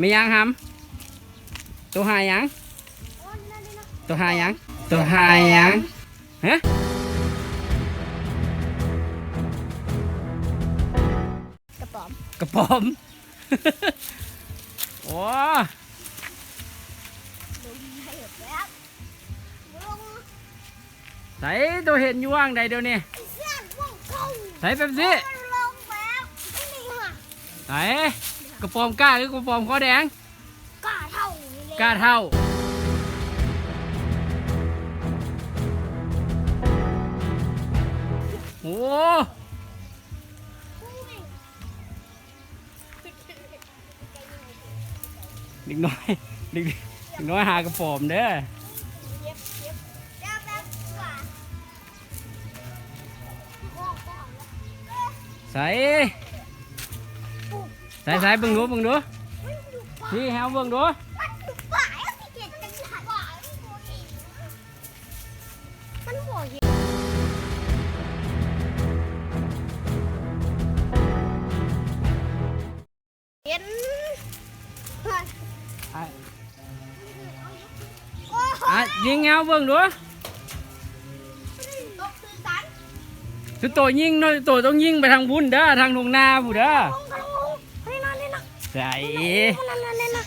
มียังหำตัวหายยังตัวหายยังตัวหายยังฮะกระป๋อมกระป๋อมโอ้ลงให้แล้วลงใส่ตัวเห็นอยู่ว่างใดเดี๋ยวนี้ไอ้เสี้ยนว่องเก่าใส่เป๊ปซี่มันลงแล้วนี่ค่ะใส่ กระป๋อมกล้าหรือกระป๋อมข้อแดง กล้าเท่านี่เลยกล้าเท่า โอ้เด็กน้อยเด็กเด็กน้อยหากระป๋อมเด้อเย็บเย็บเย็บแบบกว่าว่องเก่าแล้วใส่ ใส่ใส่เบิ่งดูเบิ่งดูมันอยู่ป่าพี่แฮวเบิ่งดูมันอยู่ป่าไอ้ที่เจ็ดจังหวัดป่ามันบ่เห็นเห็นเฮ้ยอะโอ้โหอะยิงแฮวเบิ่งดูตกคือกันสุดโตยิงเนาะสุดโตต้องยิงไปทางบุญเด้อทางทงนาผู้เด้อ ใส่นั่นนั่นนั่นนั่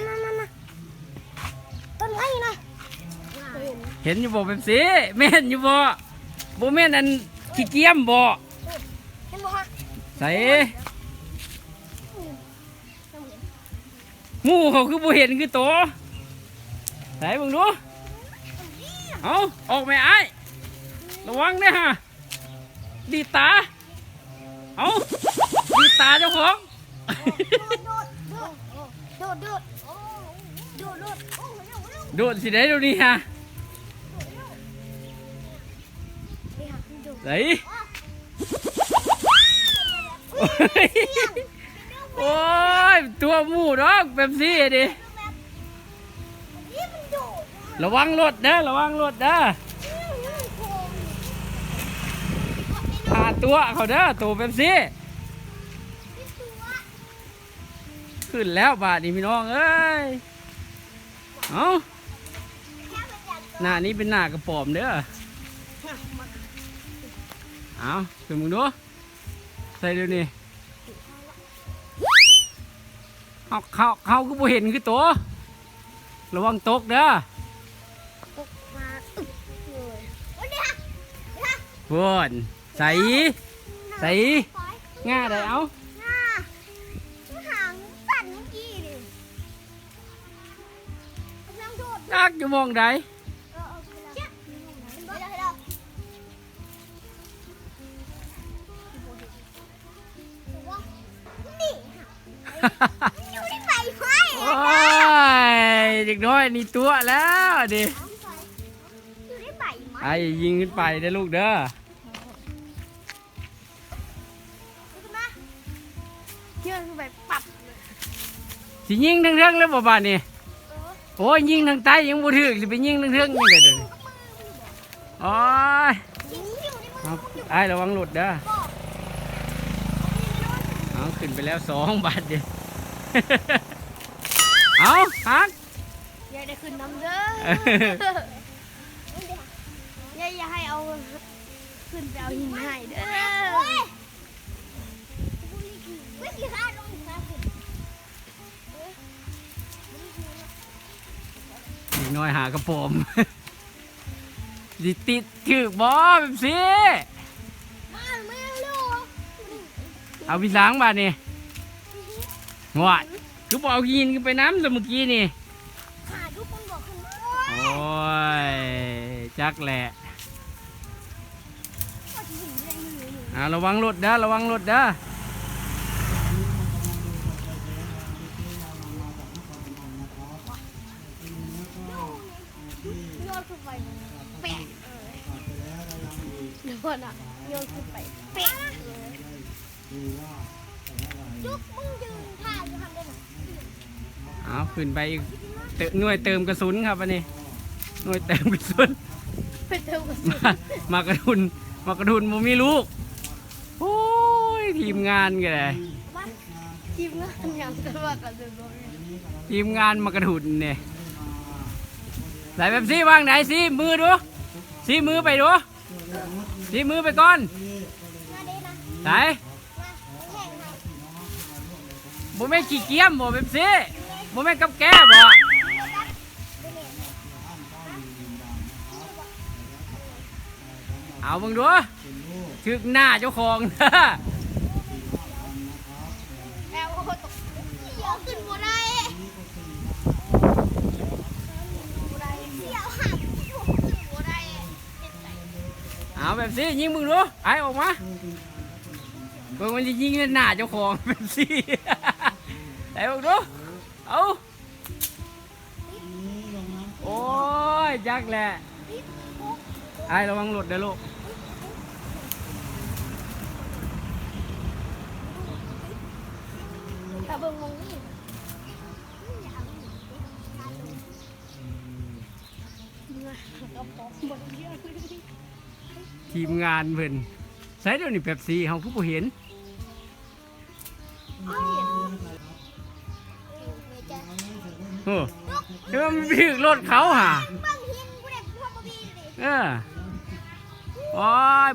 นนั่นนั่นต้นไม้นะเห็นอยู่บ่เป๊ปซี่แม่นอยู่บ่บ่แม่นอันขี้เกียมบ่เห็นบ่ฮะใส่หมู่เขาคือบ่เห็นคือโตใส่เบิ่งดูเอาออกไหมไอ้ระวังเด้อฮะดีตาเอาดีตาเจ้าของ โดดโดดโดดโดดโดดสิได้ดี๋ยวนี้ฮะนี่ฮะโดดใส่โอ้ย ตัวหมูดอกแบบซี่ดินี่มันโดดระวังรถเด้อระวังรถเด้าตัวเขาเด้อตัวแบบซี่ ขึ้นแล้วบาทนี่พี่น้องเอ้ยเอาหน้านี้เป็นหน้ากระป๋อมเด้อเอาขึ้นมึงดูใส่เดี๋ยวนี้เขาเขาเขาก็บ่เห็นคือตัวระวังตกเด้อตกมาอึ๊บเลยโอ้ยนี่ฮะนี่ฮะพวนใส่ใส่ง่าได้เอา ค่ะอยู่ที่ไฟไฟโอ้ยเด็กน้อยนี่ตัวแล้วดิอยู่ที่ไฟไหมไอ้ยิงขึ้นไปได้อลูกเด้อเชื่อไปปรับสิยิงทั้งเรื่องแล้วบ่บาดนี่เออ โอ้ยยิงทางใต้ยังบ่ถึกสิไปยิงทั้งเรื่องยังไงเด้อนี่โอ้ยยิงอยู่ที่มันเอาไอ้ระวังหลุดเด้อบอกเอาขึ้นไปแล้วสองบาทเดียวเอาฮักอย่าได้ขึ้นน้ำเด้ออย่าอย่าให้เอาขึ้นไปเอาหินให้เด้อ กน้อยหากระผมสิติดถึกบ่แบบสิมาไม่รู้เอาพี่ล้างบาดนี่งวดคือบอกเอายินขึ้นไปน้ำสเมื่อกี้นี่ขาทุกคนบอกขึ้นมาโอ้ย จักแหละอ่าระวังรถเด้อระวังรถเด้อ โยนขึ้นไปแปะเลย เดี๋ยวก่อนอะโยนขึ้นไปแปะเลยจุ๊บมึงยืนท่าอยู่ทำได้ไหมเอาขึ้นไปอีกเติมหน่วยเติมกระสุนครับอันนี้หน่วยเติมกระสุนไปเติมกันมามากระทุนมากระทุนบ่มีลูกโอ้ยทีมงานกันเลยบ้านทีมงานยังจะว่ากันเลยบ่มีทีมงานมากระถุนเนี่ยไหนแบบซี่วางไหนสิมือดูสิมือไปดู สิมือไปก่อนมาได้นะไหนมาแข่งให้บ่แม่นขี้เกียจบ่แบบซี่บ่แม่นกับแก้บ่เอาเบิ่งดูถึกหน้าเจ้าของเด้อแอลโอ้ตกเสียวขึ้นบ่ได้ แบบซี่ยิงมึงดูไอ้ออกมาเบิ่งมันจะยิงในหน้าเจ้าของแบบซี่ไอ้เบิ่งดูเอาโอ้ยจักแหละไอ้ระวังหลุดเด้อลูกแต่เบิ่งมองนี่ ทีมงานเพิ่นใส่เดี๋ยวนี้แบบซี่เฮาคือบ่เห็นเอาเห็นเจเออเดี๋ยวมันถึกรถเขาห่าบางทีกูได้พวกบ่มีเลยเออโอ้ย